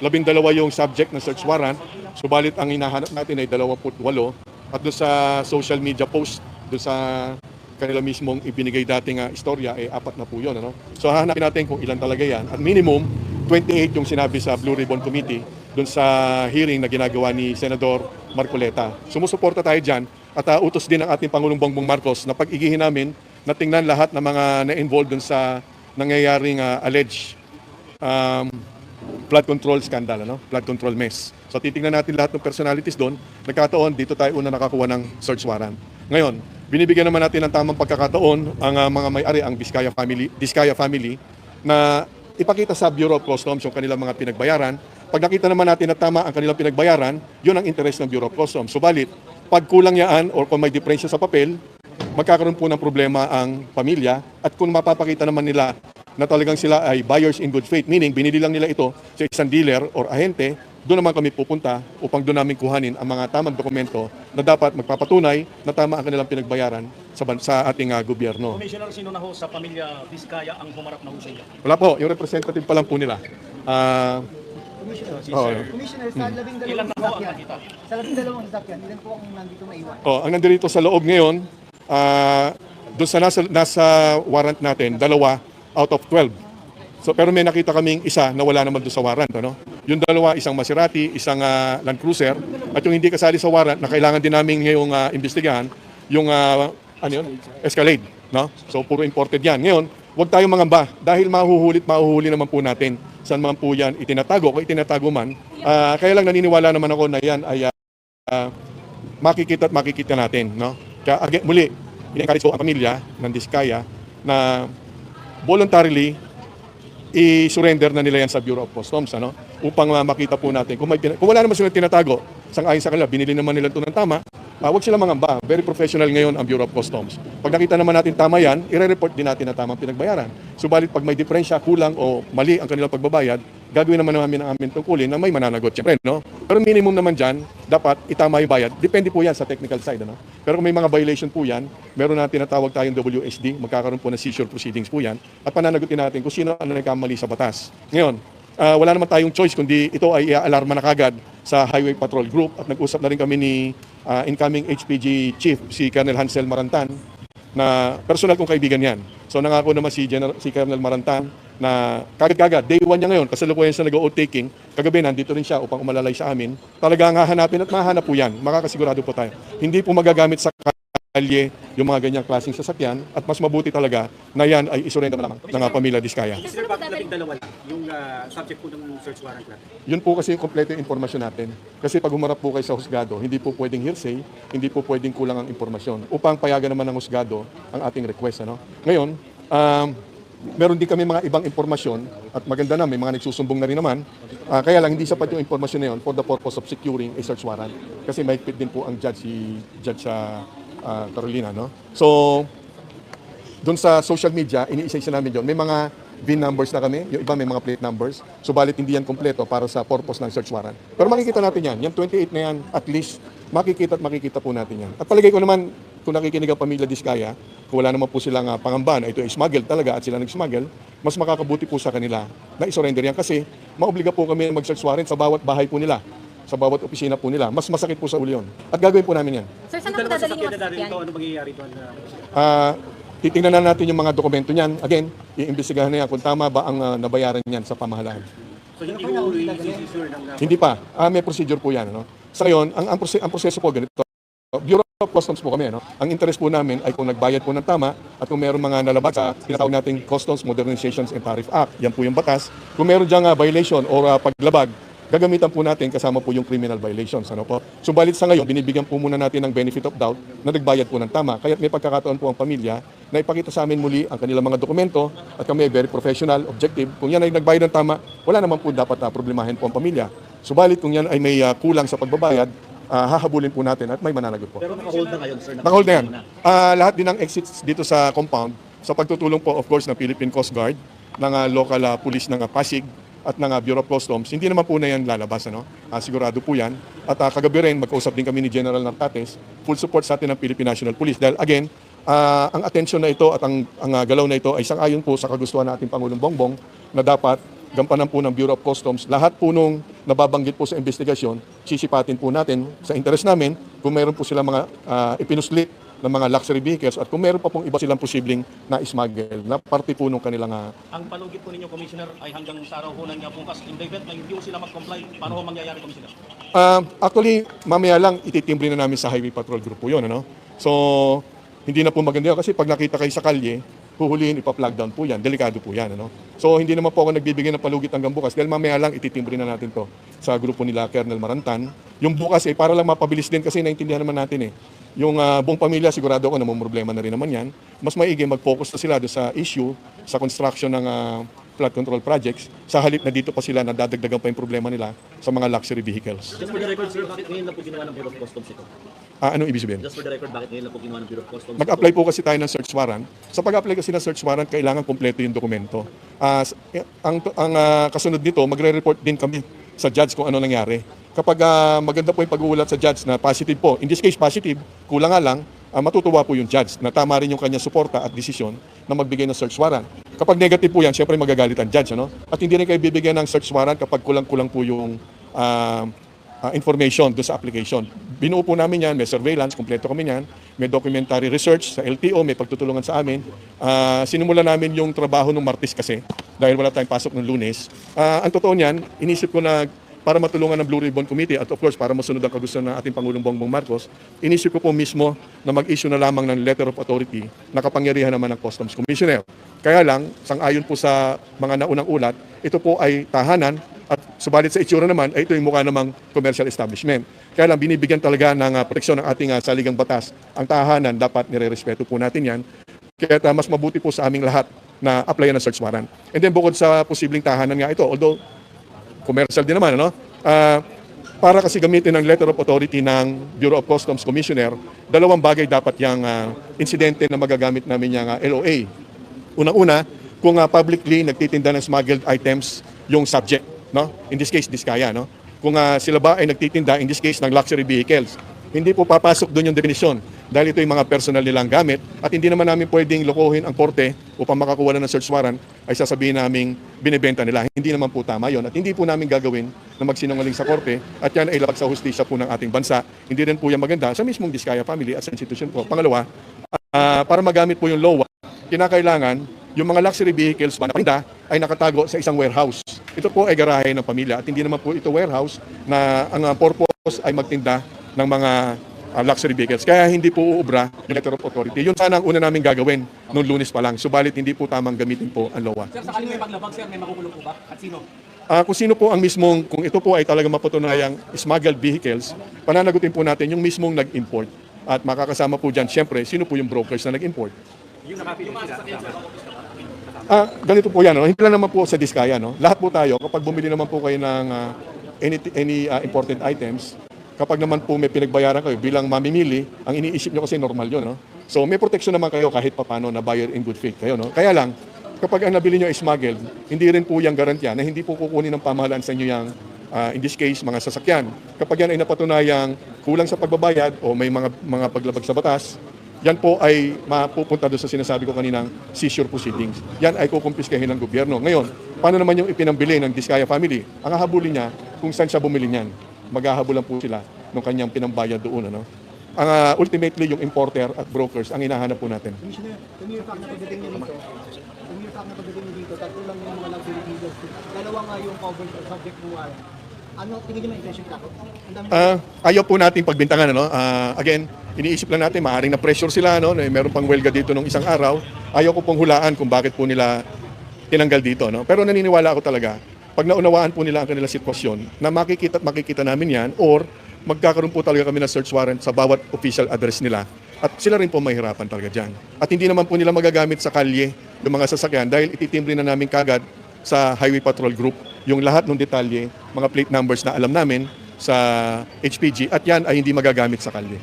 labindalawa yung subject ng search warrant, subalit ang hinahanap natin ay 28 at doon sa social media post, doon sa kanila mismong ibinigay dating uh, istorya, ay apat na po yun. Ano? So hahanapin natin kung ilan talaga yan. At minimum, 28 yung sinabi sa Blue Ribbon Committee doon sa hearing na ginagawa ni Senador Marcoleta. Sumusuporta tayo dyan at uh, utos din ng ating Pangulong Bongbong Marcos na pag-igihin namin na tingnan lahat ng mga na-involved doon sa nangyayaring uh, alleged um, flood control scandal, ano? flood control mess. So titingnan natin lahat ng personalities doon. Nagkataon, dito tayo una nakakuha ng search warrant. Ngayon, binibigyan naman natin ng tamang pagkakataon ang uh, mga may-ari, ang Vizcaya family, Vizcaya family, na ipakita sa Bureau of Customs yung kanilang mga pinagbayaran. Pag nakita naman natin na tama ang kanilang pinagbayaran, yun ang interest ng Bureau of Customs. Subalit, pag kulang yaan or kung may diferensya sa papel, magkakaroon po ng problema ang pamilya at kung mapapakita naman nila na talagang sila ay buyers in good faith, meaning binili lang nila ito sa isang dealer or ahente, doon naman kami pupunta upang doon namin kuhanin ang mga tamang dokumento na dapat magpapatunay na tama ang kanilang pinagbayaran sa, sa ating ah, gobyerno. Commissioner, sino na ho sa pamilya Vizcaya ang humarap na ho sa inyo? Wala po, yung representative pa lang po nila. Ah, Commissioner, Si Oo. Sir. Commissioner, sa labing Ilan dalawang na ho ang sasakyan, nakita? sa labing dalawang sasakyan, ilan po ang nandito maiwan? oh, ang nandito sa loob ngayon, ah, doon sa nasa, nasa warrant natin, dalawa out of 12. So, pero may nakita kaming isa na wala naman doon sa warrant. Ano? Yung dalawa, isang Maserati, isang ah, Land Cruiser, at yung hindi kasali sa warrant na kailangan din namin ngayong ah, imbestigahan, yung ah, ano yun? Escalade. No? So, puro imported yan. Ngayon, huwag tayong mangamba dahil mahuhulit, mahuhuli naman po natin saan man po yan itinatago. Kung itinatago man, ah, kaya lang naniniwala naman ako na yan ay ah, makikita at makikita natin. No? Kaya again, muli, in-encourage ko ang pamilya ng Diskaya na voluntarily i-surrender na nila yan sa Bureau of Customs ano? Upang uh, makita po natin kung may pina- kung wala naman silang tinatago sang ayon sa kanila binili naman nila ito ng tama uh, wag sila mangamba. Very professional ngayon ang Bureau of Customs. Pag nakita naman natin tama yan ire-report din natin na tamang pinagbayaran. Subalit pag may diferensya kulang o mali ang kanilang pagbabayad gagawin naman namin ang aming tungkulin na may mananagot syempre no? Pero minimum naman dyan dapat itama yung bayad. Depende po yan sa technical side ano? Pero kung may mga violation po yan meron na tinatawag tayong WSD magkakaroon po ng seizure proceedings po yan at pananagutin natin kung sino ang nagkamali sa batas. Ngayon ah, wala naman tayong choice kundi ito ay i-alarma na kagad sa Highway Patrol Group. At nag-usap na rin kami ni ah, incoming HPG Chief si Colonel Hansel Marantan na personal kong kaibigan yan. So nangako naman si, General, si Colonel Marantan na kagad-kagad, day one niya ngayon, kasalukuyan siya nag-oath taking, kagabi nandito rin siya upang umalalay sa amin. Talagang hahanapin at mahanap po yan, makakasigurado po tayo. Hindi po magagamit sa kalye yung mga ganyang klaseng sasakyan at mas mabuti talaga na yan ay isurenda na lamang ng uh, pamilya Diskaya. Sir, bakit labing dalawa lang yung ah, subject po ng search warrant natin? Yun po kasi yung kompleto yung informasyon natin. Kasi pag humarap po kayo sa husgado, hindi po pwedeng hearsay, hindi po pwedeng kulang ang impormasyon. Upang payagan naman ng husgado ang ating request. Ano? Ngayon, um, meron din kami mga ibang impormasyon at maganda na, may mga nagsusumbong na rin naman. Ah, kaya lang, hindi sapat yung informasyon na yun for the purpose of securing a search warrant. Kasi mahigpit din po ang judge, si Judge sa ah, Carolina. No? So, doon sa social media, iniisa-isa namin yun. May mga VIN numbers na kami, yung iba may mga plate numbers. Subalit hindi yan kompleto para sa purpose ng search warrant. Pero makikita natin yan. Yung 28 na yan, at least, makikita at makikita po natin yan. At palagay ko naman, kung nakikinig ang pamilya Diskaya, kung wala naman po silang uh, pangamba na ito ay smuggle talaga at sila nag-smuggle, mas makakabuti po sa kanila na isurrender yan kasi maobliga po kami na mag-search warrant sa bawat bahay po nila sa bawat opisina po nila. Mas masakit po sa ulo yun. At gagawin po namin yan. Sir, saan ang dadalhin yung ito, ano mangyayari doon? ah, Ah, titingnan na natin yung mga dokumento niyan. Again, iimbestigahan na yan kung tama ba ang ah, nabayaran niyan sa pamahalaan. so hindi ng ah, Hindi pa. Ah, may procedure po yan. Ano? Sa ngayon, ang, ang, ang proseso po ganito. Bureau of Customs po kami. Ano? Ang interest po namin ay kung nagbayad po ng tama at kung meron mga nalabag sa tinatawag nating Customs Modernizations and Tariff Act. Yan po yung batas. Kung meron diyang ah, violation or ah, paglabag, gagamitan po natin kasama po yung criminal violations. Ano po? Subalit sa ngayon, binibigyan po muna natin ng benefit of doubt na nagbayad po ng tama. Kaya may pagkakataon po ang pamilya na ipakita sa amin muli ang kanilang mga dokumento at kami ay very professional, objective. Kung yan ay nagbayad ng tama, wala naman po dapat na problemahin po ang pamilya. Subalit kung yan ay may ah, kulang sa pagbabayad, ah, hahabulin po natin at may mananagot po. Pero naka-hold na ngayon, sir. Nakahold na yan. Ah, lahat din ng exits dito sa compound sa pagtutulong po of course ng Philippine Coast Guard, ng ah, local ah, police ng ah, Pasig at ng ah, Bureau of Customs. Hindi naman po na yan lalabas. Ano? Ah, sigurado po yan. At ah, kagabi rin, magkausap din kami ni General Nartates, full support sa atin ng Philippine National Police. Dahil again, ah, ang atensyon na ito at ang, ang ah, galaw na ito ay sang-ayon po sa kagustuhan nating Pangulong Bongbong na dapat gampanan po ng Bureau of Customs, lahat po nung nababanggit po sa investigasyon, sisipatin po natin sa interest namin kung meron po sila mga ah, ipinuslit ng mga luxury vehicles at kung meron pa pong iba silang posibleng na smuggle na parte po nung kanilang ah, Ang palugit po ninyo, Commissioner, ay hanggang sa araw ho ng bukas. In the event na hindi sila mag-comply, paano ho mangyayari, Commissioner? Ah, actually, mamaya lang ititimbre na namin sa Highway Patrol Group po yun. Ano? So, hindi na po maganda yun kasi pag nakita kayo sa kalye, huhulihin, ipa-flag down po yan. Delikado po yan. Ano? So, hindi naman po ako nagbibigay ng palugit hanggang bukas dahil mamaya lang ititimbre na natin to sa grupo nila Colonel Marantan. Yung bukas eh, para lang mapabilis din kasi naintindihan naman natin eh. Yung ah, buong pamilya, sigurado ako namang problema na rin naman yan. Mas maigi mag-focus na sila sa issue, sa construction ng ah, flood control projects, sa halip na dito pa sila nadadagdagan pa yung problema nila sa mga luxury vehicles. Just for the record, sir, bakit ngayon lang po ginawa ng Bureau of Customs ito? Ah, anong ibig sabihin? Just for the record, bakit ngayon lang po ginawa ng Bureau of Customs Mag-apply po kasi tayo ng search warrant. Sa pag-apply kasi ng search warrant, kailangan kompleto yung dokumento. Ah, eh, ang ang ah, kasunod nito, magre-report din kami sa judge kung ano nangyari. Kapag ah, maganda po yung pag-uulat sa judge na positive po, in this case positive, kulang nga lang, ah, matutuwa po yung judge na tama rin yung kanya suporta at desisyon na magbigay ng search warrant. Kapag negative po yan, syempre magagalit ang judge. Ano? At hindi rin kayo bibigyan ng search warrant kapag kulang-kulang po yung ah, ah, information doon sa application. Binuo po namin yan, may surveillance, kompleto kami yan, may documentary research sa LTO, may pagtutulungan sa amin. Ah, sinimula namin yung trabaho ng Martes kasi dahil wala tayong pasok ng lunes. Ah, ang totoo niyan, inisip ko na para matulungan ng Blue Ribbon Committee at of course para masunod ang kagustuhan ng ating Pangulong Bongbong Marcos, inisip ko po mismo na mag-issue na lamang ng letter of authority na kapangyarihan naman ng Customs Commissioner. Kaya lang, sang-ayon po sa mga naunang ulat, ito po ay tahanan at subalit sa itsura naman, ay ito yung mukha namang commercial establishment. Kaya lang, binibigyan talaga ng ah, proteksyon ng ating ah, saligang batas. Ang tahanan, dapat nire-respeto po natin yan. Kaya ah, mas mabuti po sa aming lahat na applyan ng search warrant. And then bukod sa posibleng tahanan nga ito, although commercial din naman, ano? Ah, para kasi gamitin ang letter of authority ng Bureau of Customs Commissioner, dalawang bagay dapat yung ah, insidente na magagamit namin yung ah, LOA. Unang-una, kung ah, publicly nagtitinda ng smuggled items yung subject, no? In this case, Diskaya, no? Kung ah, sila ba ay nagtitinda, in this case, ng luxury vehicles, hindi po papasok doon yung definisyon dahil ito yung mga personal nilang gamit at hindi naman namin pwedeng lokohin ang korte upang makakuha na ng search warrant ay sasabihin naming binibenta nila. Hindi naman po tama yon at hindi po namin gagawin na magsinungaling sa korte at yan ay labag sa hustisya po ng ating bansa. Hindi rin po yan maganda sa mismong Diskaya family at sa institution po. Pangalawa, ah, para magamit po yung LOA, kinakailangan yung mga luxury vehicles ba na ay nakatago sa isang warehouse. Ito po ay garahe ng pamilya at hindi naman po ito warehouse na ang ah, purpose ay magtinda ng mga ah, luxury vehicles. Kaya hindi po uubra yung letter of authority. Yun sana ang una namin gagawin noong lunes pa lang. Subalit hindi po tamang gamitin po ang LOA. Sir, sakaling may paglabag, sir, may makukulong po ba? At sino? Ah, kung sino po ang mismong, kung ito po ay talaga mapatunayang smuggled vehicles, pananagutin po natin yung mismong nag-import. At makakasama po dyan, syempre, sino po yung brokers na nag-import. Yung nakapili sila. Ah, ganito po yan, no? hindi lang naman po sa Diskaya. No? Lahat po tayo, kapag bumili naman po kayo ng ah, any, any ah, important items, kapag naman po may pinagbayaran kayo bilang mamimili, ang iniisip nyo kasi normal yun. No? So may protection naman kayo kahit papano na buyer in good faith kayo. No? Kaya lang, kapag ang nabili nyo ay smuggled, hindi rin po yung garantiya na hindi po kukunin ng pamahalaan sa inyo yung, ah, in this case, mga sasakyan. Kapag yan ay napatunayang kulang sa pagbabayad o may mga, mga paglabag sa batas, yan po ay mapupunta doon sa sinasabi ko kaninang seizure proceedings. Yan ay kukumpiskahin ng gobyerno. Ngayon, paano naman yung ipinambili ng Diskaya family? Ang hahabulin niya kung saan siya bumili niyan. Maghahabulan po sila ng kanyang pinambayad doon. Ano? Ang ah, ultimately, yung importer at brokers ang hinahanap po natin. Commissioner, fact na pagdating niyo dito, fact na pagdating niyo dito, tatlo lang yung mga luxury vehicles. Dalawa nga yung covered subject to warrant. Ano, tingin niyo may intention takot? Dami Ah, ayaw po nating pagbintangan ano. Ah, again, iniisip lang natin maaring na pressure sila no, meron pang welga dito nung isang araw. Ayaw ko pong hulaan kung bakit po nila tinanggal dito no. Pero naniniwala ako talaga pag naunawaan po nila ang kanilang sitwasyon na makikita at makikita namin yan or magkakaroon po talaga kami ng search warrant sa bawat official address nila at sila rin po mahirapan talaga dyan. At hindi naman po nila magagamit sa kalye yung mga sasakyan dahil ititimbre na namin kagad sa Highway Patrol Group yung lahat ng detalye, mga plate numbers na alam namin sa HPG at yan ay hindi magagamit sa kalye.